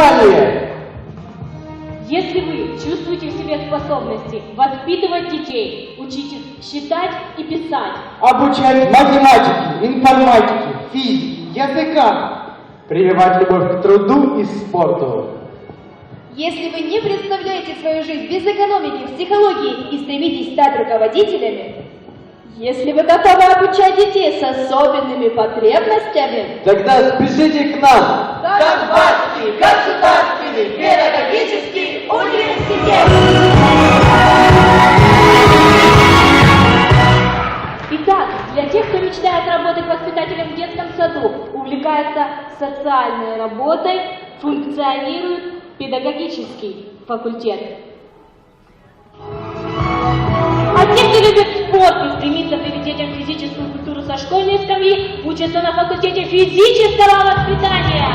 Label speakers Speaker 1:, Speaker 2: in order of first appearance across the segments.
Speaker 1: Внимание!
Speaker 2: Если вы чувствуете в себе способности воспитывать детей, учить их считать и писать,
Speaker 1: Обучать математике, информатике, физике, языкам. Прививать любовь к труду и спорту.
Speaker 3: Если вы не представляете свою жизнь без экономики, психологии и стремитесь стать руководителями, если вы готовы обучать детей с особенными потребностями,
Speaker 1: Тогда спешите к нам!
Speaker 4: Донбасский государственный педагогический университет.
Speaker 2: Итак, для тех, кто мечтает работать воспитателем в детском саду, увлекается социальной работой, функционирует педагогический факультет. А те, кто любит скамьи, учатся на факультете физического воспитания.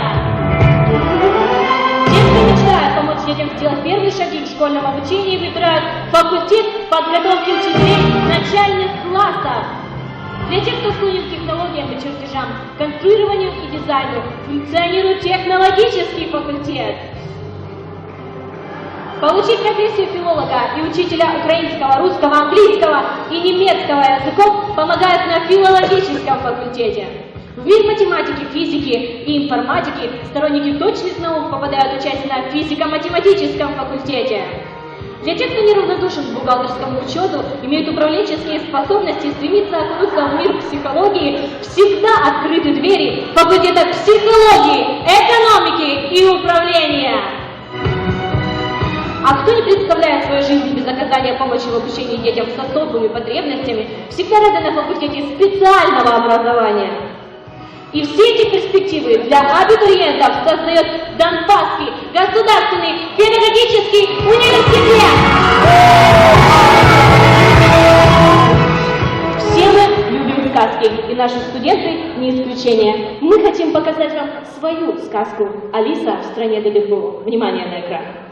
Speaker 2: Те, кто мечтает помочь детям сделать первые шаги в школьном обучении, выбирают факультет подготовки учителей начальных классов. Для тех, кто склонен к технологиям и чертежам, конструированию и дизайну, функционирует технологический факультет. Получить профессию филолога и учителя украинского, русского, английского и немецкого языков помогают на филологическом факультете. В мир математики, физики и информатики сторонники точных наук попадают участие на физико-математическом факультете. Для тех, кто неравнодушен к бухгалтерскому учету, имеют управленческие способности, стремится окунуться в мир психологии, всегда открыты двери факультета психологии, экономики Представляет свою жизнь без оказания помощи в обучении детям с особыми потребностями, всегда рады на факультете специального образования. И все эти перспективы для абитуриентов создает Донбасский государственный педагогический университет. Все мы любим сказки, и наши студенты не исключение. Мы хотим показать вам свою сказку «Алиса в стране далеко». Внимание на экран.